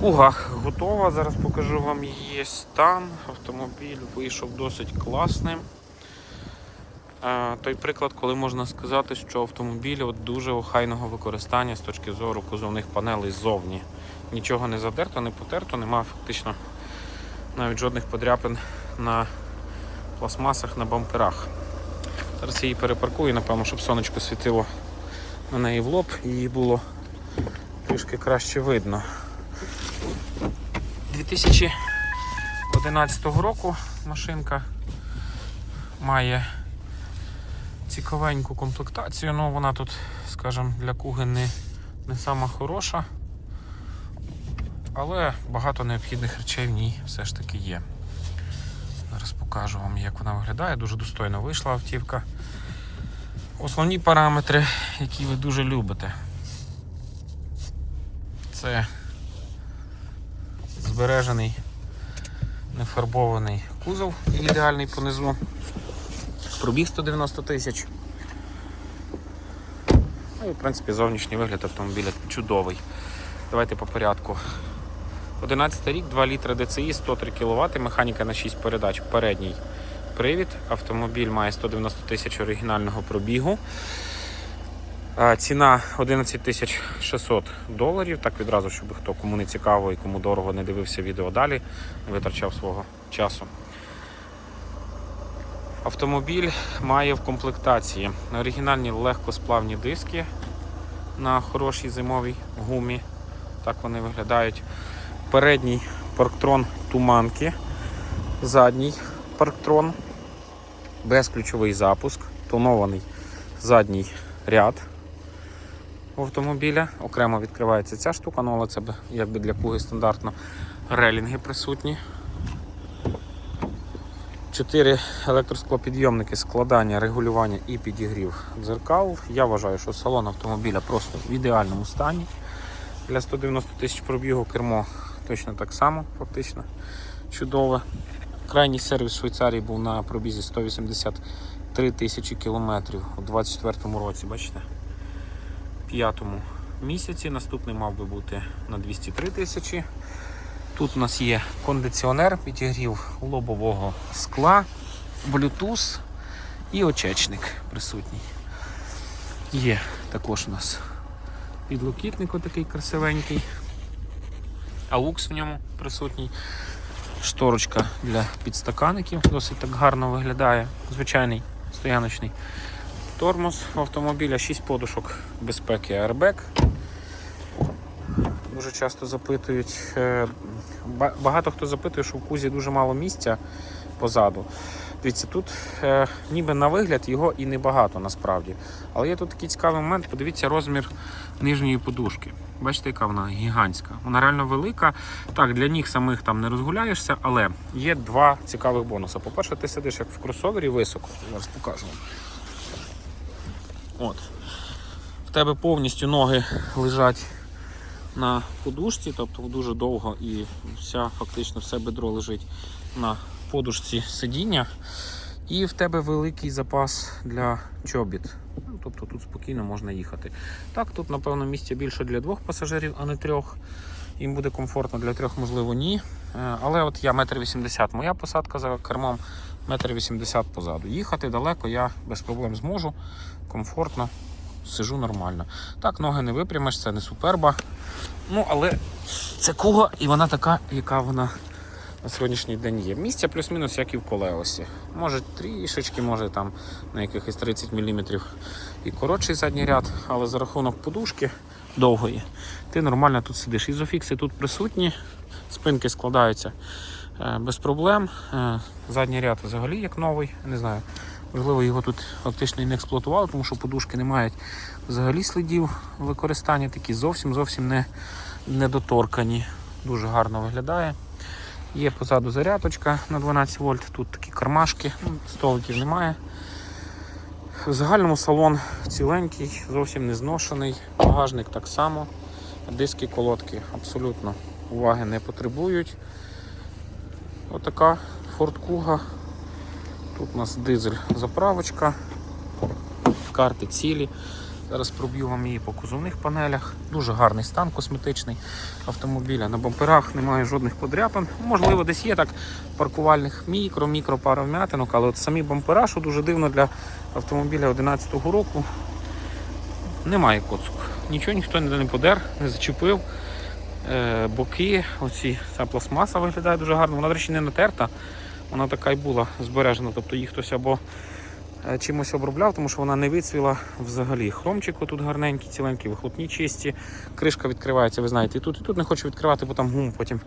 Куга готова. Зараз покажу вам її стан. Автомобіль вийшов досить класним. Е, Той приклад, коли можна сказати, що автомобіль от дуже охайного використання з точки зору кузовних панелей ззовні. Нічого не задерто, не потерто, немає фактично навіть жодних подряпин на пластмасах, на бамперах. Зараз її перепаркую, напевно, щоб сонечко світило на неї в лоб і її було трішки краще видно. 2011 року машинка має цікавеньку комплектацію, ну вона тут, скажімо, для куги не, не сама хороша, але багато необхідних речей в ній все ж таки є. Зараз покажу вам, як вона виглядає. Дуже достойно вийшла автівка. Основні параметри, які ви дуже любите. Це збережений нефарбований кузов ідеальний понизу. Пробіг 190 тисяч. Ну і в принципі зовнішній вигляд автомобіля чудовий. Давайте по порядку. 11 рік, 2 літра DCI, 103 кВт, механіка на 6 передач, передній привід. Автомобіль має 190 тисяч оригінального пробігу. Ціна 11 тисяч 600 доларів. Так відразу, щоб хто кому не цікаво і кому дорого не дивився відео далі, не витрачав свого часу. Автомобіль має в комплектації оригінальні легкосплавні диски на хорошій зимовій гумі. Так вони виглядають. Передній парктрон туманки, задній парктрон, безключовий запуск, тонований задній ряд у автомобіля. Окремо відкривається ця штука, ну але це якби для куги стандартно релінги присутні. Чотири електросклопідйомники складання, регулювання і підігрів дзеркал. Я вважаю, що салон автомобіля просто в ідеальному стані. Для 190 тисяч пробігу кермо точно так само, фактично чудове. Крайній сервіс Швейцарії був на пробізі 183 тисячі кілометрів у 2024 році, бачите? П'ятому місяці. Наступний мав би бути на 203 тисячі. Тут у нас є кондиціонер, підігрів лобового скла, Bluetooth і очечник присутній. Є також у нас підлокітник отакий красивенький. AUX в ньому присутній. Шторочка для підстаканників, досить так гарно виглядає. Звичайний стояночний тормоз автомобіля, 6 подушок безпеки Airbag. Дуже часто запитують. е, Багато хто запитує, що в кузі дуже мало місця позаду. Дивіться, тут е, ніби на вигляд його і небагато насправді. Але є тут такий цікавий момент. Подивіться розмір нижньої подушки. Бачите, яка вона гігантська. Вона реально велика. Так, для ніг самих там не розгуляєшся, але є два цікавих бонуси. По-перше, ти сидиш як в кросовері високо. Зараз покажу вам. От. В тебе повністю ноги лежать на подушці, тобто дуже довго і вся, фактично все бедро лежить на подушці сидіння. І в тебе великий запас для чобіт. Ну, тобто тут спокійно можна їхати. Так, тут, напевно, місця більше для двох пасажирів, а не трьох. Їм буде комфортно, для трьох, можливо, ні. Е, Але от я метр вісімдесят. Моя посадка за кермом метр вісімдесят позаду. Їхати далеко я без проблем зможу, комфортно, сижу нормально. Так, ноги не випрямиш, це не суперба. Ну, але це куга, і вона така, яка вона на сьогоднішній день є. Місця плюс-мінус, як і в колеосі. Може трішечки, може там на якихось 30 мм і коротший задній ряд, але за рахунок подушки довгої, ти нормально тут сидиш. Ізофікси тут присутні, спинки складаються без проблем. Е, Задній ряд взагалі як новий, не знаю. Можливо, його тут фактично і не експлуатували, тому що подушки не мають взагалі слідів використання, такі зовсім зовсім не недоторкані. Дуже гарно виглядає. Є позаду зарядочка на 12 вольт, тут такі кармашки, ну, столиків немає. В загальному салон ціленький, зовсім не зношений, багажник так само, диски, колодки абсолютно уваги не потребують. Отака Ford Kuga. Тут у нас дизель заправочка, карти цілі. Зараз проб'ю вам її по кузовних панелях. Дуже гарний стан косметичний автомобіля. На бамперах немає жодних подряпин. Можливо, десь є так паркувальних мікро-мікро пару вмятинок, але от самі бампера, що дуже дивно для автомобіля 11-го року, немає коцок. Нічого ніхто не подер, не зачепив. Е, боки, оці, ця пластмаса виглядає дуже гарно. Вона, до речі, не натерта, вона така й була збережена. Тобто її хтось або е, чимось обробляв, тому що вона не вицвіла взагалі. Хромчик тут гарненький, ціленький, вихлопні чисті. Кришка відкривається, ви знаєте, і тут, і тут не хочу відкривати, бо там гум потім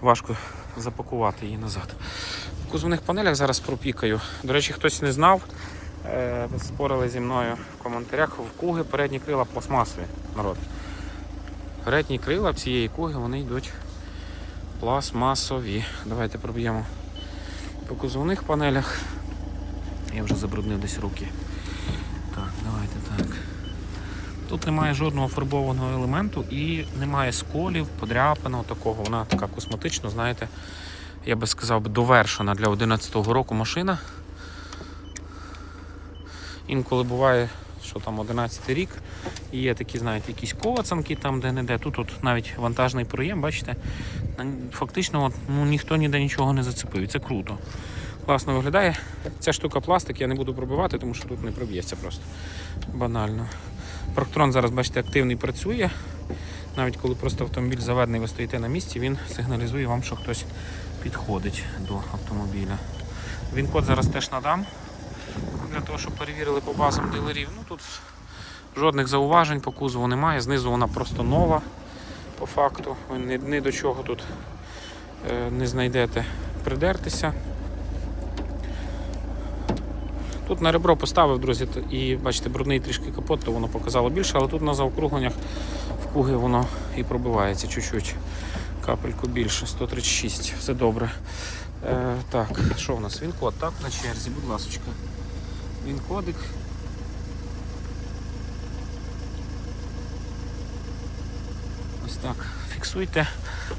важко запакувати її назад. В кузовних панелях зараз пропікаю. До речі, хтось не знав. е, Спорили зі мною в коментарях в куги передні крила пластмасові народ. Передні крила цієї куги вони йдуть пластмасові. Давайте проб'ємо по кузовних панелях. Я вже забруднив десь руки. Так, давайте так. Тут немає жодного фарбованого елементу і немає сколів, подряпаного такого. Вона така косметично, знаєте, я би сказав, довершена для 11-го року машина. Інколи буває, що там 11 рік, і є такі, знаєте, якісь коцанки там де-не-де. Тут от навіть вантажний проєм, бачите, фактично от, ну, ніхто ніде нічого не зацепив. Це круто. Класно виглядає. Ця штука пластик, я не буду пробивати, тому що тут не проб'ється просто. Банально. Парктрон зараз, бачите, активний працює. Навіть коли просто автомобіль заведений, ви стоїте на місці, він сигналізує вам, що хтось підходить до автомобіля. Він код зараз теж надам для того, щоб перевірили по базам дилерів. Ну тут жодних зауважень по кузову немає. Знизу вона просто нова по факту. Ви ні, ні до чого тут е, не знайдете придертися. Тут на ребро поставив, друзі, і бачите, брудний трішки капот, то воно показало більше, але тут на заокругленнях в куги воно і пробивається чуть-чуть. Капельку більше, 136, все добре. Е, так, що в нас? Він код, так, на черзі, будь ласка. Він кодик. Ось так, фіксуйте.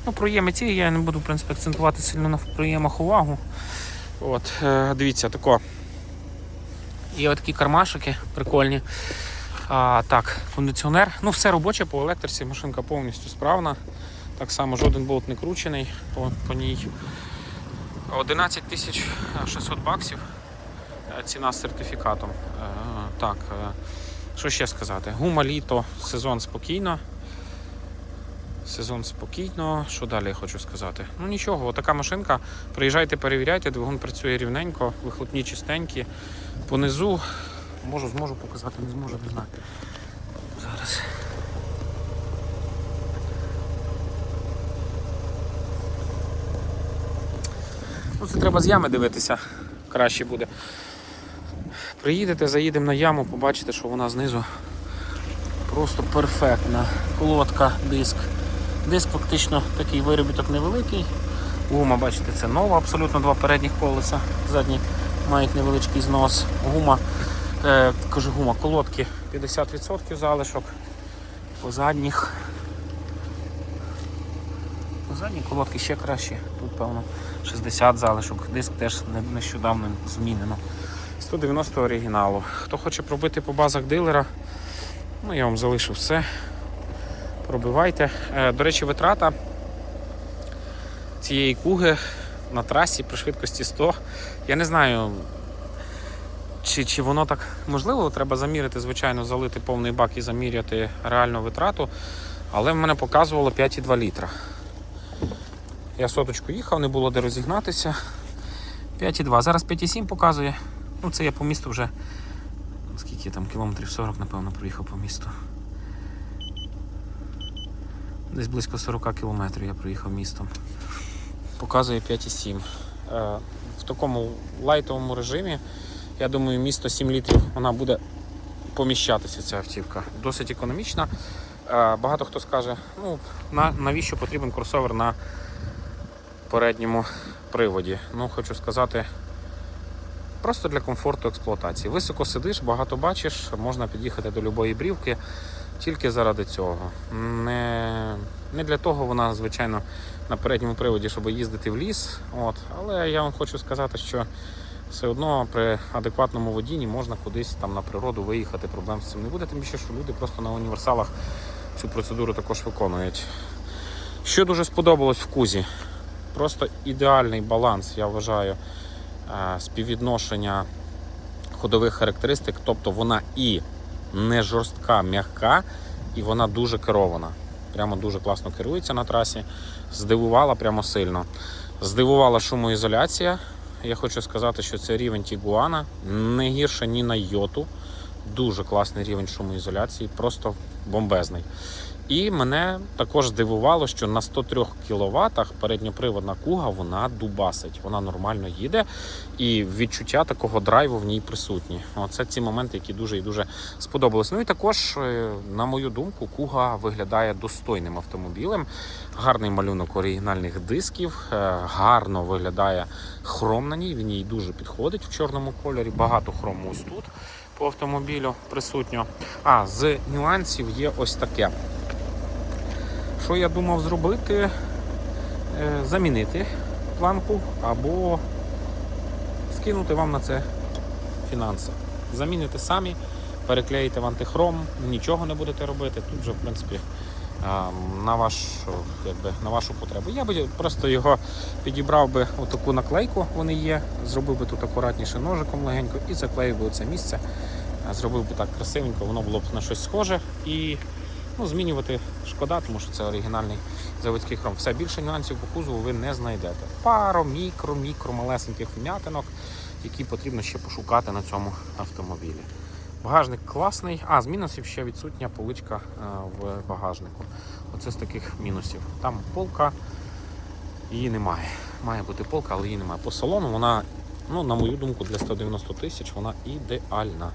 Ну, проєми ці я не буду в принципі, акцентувати сильно на проємах увагу. От, е, дивіться, тако. Є отакі кармашики прикольні. А, так, кондиціонер. Ну, все робоче по електриці, машинка повністю справна. Так само жоден болт не кручений по, по ній. 11 600 баксів ціна з сертифікатом. Е, Так, е, що ще сказати? Гума літо, сезон спокійно. Сезон спокійно. Що далі я хочу сказати? Ну нічого, отака машинка. Приїжджайте, перевіряйте, двигун працює рівненько, вихлопні чистенькі. Понизу можу, зможу показати, не зможу, не знаю. Зараз. Ну, це треба з ями дивитися, краще буде. Приїдете, заїдемо на яму, побачите, що вона знизу просто перфектна. Колодка, диск. Диск фактично такий виробіток невеликий. Гума, бачите, це нова, абсолютно два передніх колеса. Задні мають невеличкий знос. Гума, е, кажу гума, колодки 50% залишок. По задніх. По задні колодки ще кращі. Тут, певно, 60 залишок. Диск теж нещодавно змінено. 190 оригіналу. Хто хоче пробити по базах дилера, ну я вам залишу все. Пробивайте. Е, До речі, витрата цієї куги на трасі при швидкості 100. Я не знаю, чи, чи воно так можливо, треба заміряти, звичайно, залити повний бак і заміряти реальну витрату. Але в мене показувало 5,2 літра. Я соточку їхав, не було де розігнатися. 5,2. Зараз 5,7 показує. Ну, це я по місту вже. Скільки там кілометрів 40, напевно, проїхав по місту. Десь близько 40 кілометрів я проїхав містом. Показує 5,7. Е, В такому лайтовому режимі, я думаю, місто 7 літрів вона буде поміщатися, ця автівка. Досить економічна. Е, Багато хто скаже, ну, навіщо потрібен кросовер на передньому приводі. Ну, хочу сказати, просто для комфорту експлуатації. Високо сидиш, багато бачиш, можна під'їхати до будь-якої брівки тільки заради цього. Не, не для того вона, звичайно, на передньому приводі, щоб їздити в ліс. От. Але я вам хочу сказати, що все одно при адекватному водінні можна кудись там на природу виїхати, проблем з цим не буде, тим більше, що люди просто на універсалах цю процедуру також виконують. Що дуже сподобалось в кузі? Просто ідеальний баланс, я вважаю, співвідношення ходових характеристик, тобто вона і не жорстка, м'яка, і вона дуже керована. Прямо дуже класно керується на трасі. Здивувала прямо сильно. Здивувала шумоізоляція. Я хочу сказати, що це рівень Тігуана не гірше ні на йоту. Дуже класний рівень шумоізоляції, просто бомбезний. І мене також здивувало, що на 103 кВт передньоприводна куга вона дубасить, вона нормально їде, і відчуття такого драйву в ній присутні. Оце ці моменти, які дуже і дуже сподобались. Ну і також, е, на мою думку, куга виглядає достойним автомобілем. Гарний малюнок оригінальних дисків, е, гарно виглядає хром на ній. Він їй дуже підходить в чорному кольорі. Багато хрому ось тут по автомобілю присутньо. А з нюансів є ось таке. Що я думав зробити? Е, Замінити планку або скинути вам на це фінанси. Заміните самі, переклеїте в антихром, нічого не будете робити. Тут вже, в принципі, на, ваш, якби, на вашу потребу. Я би просто його підібрав би отаку наклейку, вони є, зробив би тут акуратніше ножиком легенько і заклеїв би це місце. Зробив би так красивенько, воно було б на щось схоже. І ну, змінювати шкода, тому що це оригінальний заводський хром. Все більше нюансів по кузову ви не знайдете. Пару, мікро, мікро, малесеньких вмятинок, які потрібно ще пошукати на цьому автомобілі. Багажник класний. А, з мінусів ще відсутня поличка е, в багажнику. Оце з таких мінусів. Там полка, її немає. Має бути полка, але її немає. По салону вона, ну, на мою думку, для 190 тисяч вона ідеальна.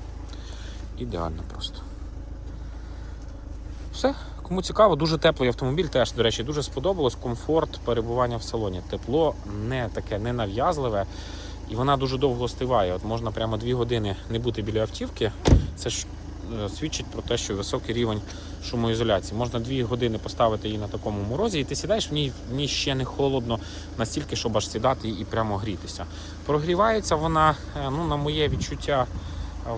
Ідеальна просто. Все, кому цікаво, дуже теплий автомобіль теж, до речі, дуже сподобалось. Комфорт перебування в салоні. Тепло не таке ненав'язливе. І вона дуже довго остиває. От можна прямо дві години не бути біля автівки. Це ж е, свідчить про те, що високий рівень шумоізоляції. Можна дві години поставити її на такому морозі, і ти сідаєш в ній, в ній ще не холодно настільки, щоб аж сідати і прямо грітися. Прогрівається вона, е, ну, на моє відчуття,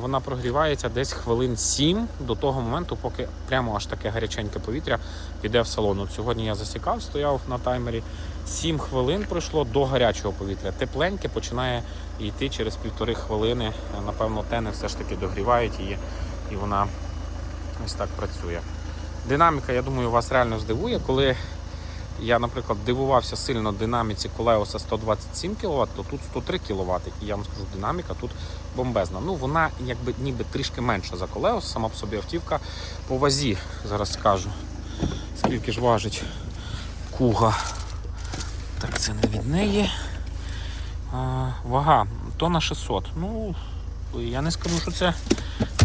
вона прогрівається десь хвилин 7 до того моменту, поки прямо аж таке гаряченьке повітря піде в салон. От сьогодні я засікав, стояв на таймері. 7 хвилин пройшло до гарячого повітря. Тепленьке починає йти через півтори хвилини. Напевно, тени все ж таки догрівають її, і вона ось так працює. Динаміка, я думаю, вас реально здивує. Коли я, наприклад, дивувався сильно динаміці Колеоса 127 кВт, то тут 103 кВт. І я вам скажу, динаміка тут бомбезна. Ну, вона якби ніби трішки менша за Колеос, сама по собі автівка по вазі. Зараз скажу. Скільки ж важить куга. Так, це не від неї. А, вага тонна 600. Ну, я не скажу, що це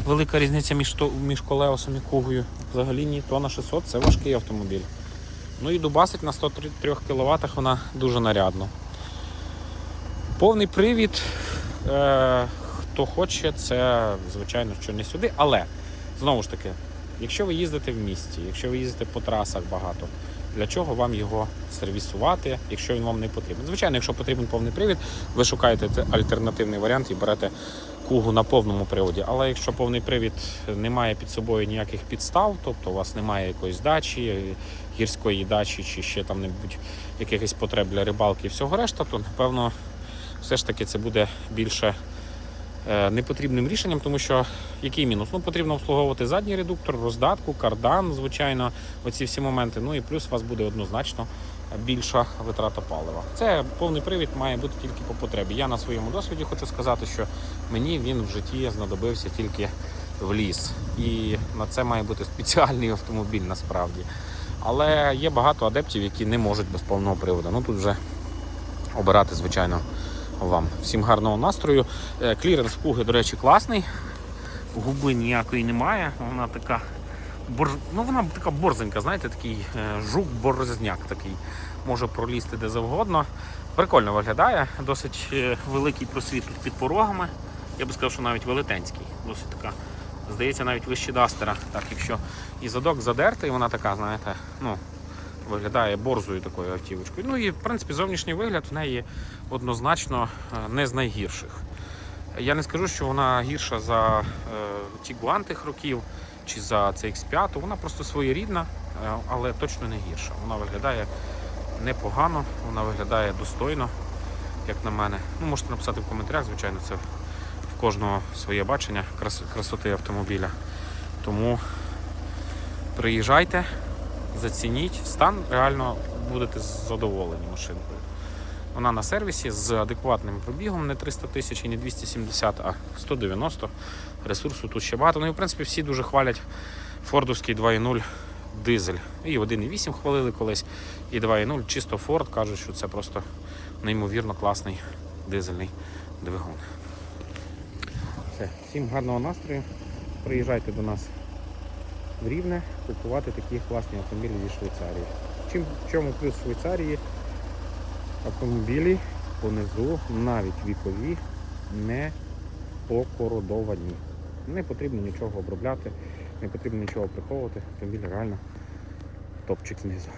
велика різниця між, між колеосом і кугою. Взагалі ні, тонна 600 це важкий автомобіль. Ну і дубасить на 103 кВт вона дуже нарядно. Повний привід. Е, хто хоче, це звичайно що не сюди. Але знову ж таки, якщо ви їздите в місті, якщо ви їздите по трасах багато, для чого вам його сервісувати, якщо він вам не потрібен? Звичайно, якщо потрібен повний привід, ви шукаєте альтернативний варіант і берете кугу на повному приводі. Але якщо повний привід не має під собою ніяких підстав, тобто у вас немає якоїсь дачі, гірської дачі чи ще там небудь якихось потреб для рибалки і всього решта, то напевно все ж таки це буде більше непотрібним рішенням, тому що який мінус? Ну, потрібно обслуговувати задній редуктор, роздатку, кардан, звичайно, оці всі моменти. Ну і плюс у вас буде однозначно більша витрата палива. Це повний привід має бути тільки по потребі. Я на своєму досвіді хочу сказати, що мені він в житті знадобився тільки в ліс. І на це має бути спеціальний автомобіль насправді. Але є багато адептів, які не можуть без повного приводу. Ну тут вже обирати, звичайно, вам. Всім гарного настрою. Е, Кліренс пуги, до речі, класний. Губи ніякої немає. Вона така бор... ну, вона така борзенька, знаєте, такий е, жук-борзняк такий. Може пролізти де завгодно. Прикольно виглядає. Досить е, великий просвіт під порогами. Я би сказав, що навіть велетенський. Досить така. Здається, навіть вище дастера. Так, якщо і задок задертий, вона така, знаєте, ну, виглядає борзою такою автівочкою. Ну і в принципі зовнішній вигляд в неї однозначно е, не з найгірших. Я не скажу, що вона гірша за е, Tiguan тих років чи за CX5, вона просто своєрідна, е, але точно не гірша. Вона виглядає непогано, вона виглядає достойно, як на мене. Ну, можете написати в коментарях, звичайно, це в кожного своє бачення крас- красоти автомобіля. Тому приїжджайте, зацініть, стан реально будете задоволені машинкою. Вона на сервісі з адекватним пробігом, не 300 тисяч і не 270, а 190. Ресурсу тут ще багато. Ну і в принципі всі дуже хвалять фордовський 2.0 дизель. І 1.8 хвалили колись, і 2.0 чисто Ford кажуть, що це просто неймовірно класний дизельний двигун. Все, всім гарного настрою. Приїжджайте до нас в Рівне купувати такі класні автомобілі зі Швейцарії. Чим в чому плюс Швейцарії? Автомобілі понизу, навіть вікові, не покородовані. Не потрібно нічого обробляти, не потрібно нічого приховувати. Автомобіль реально топчик знизу.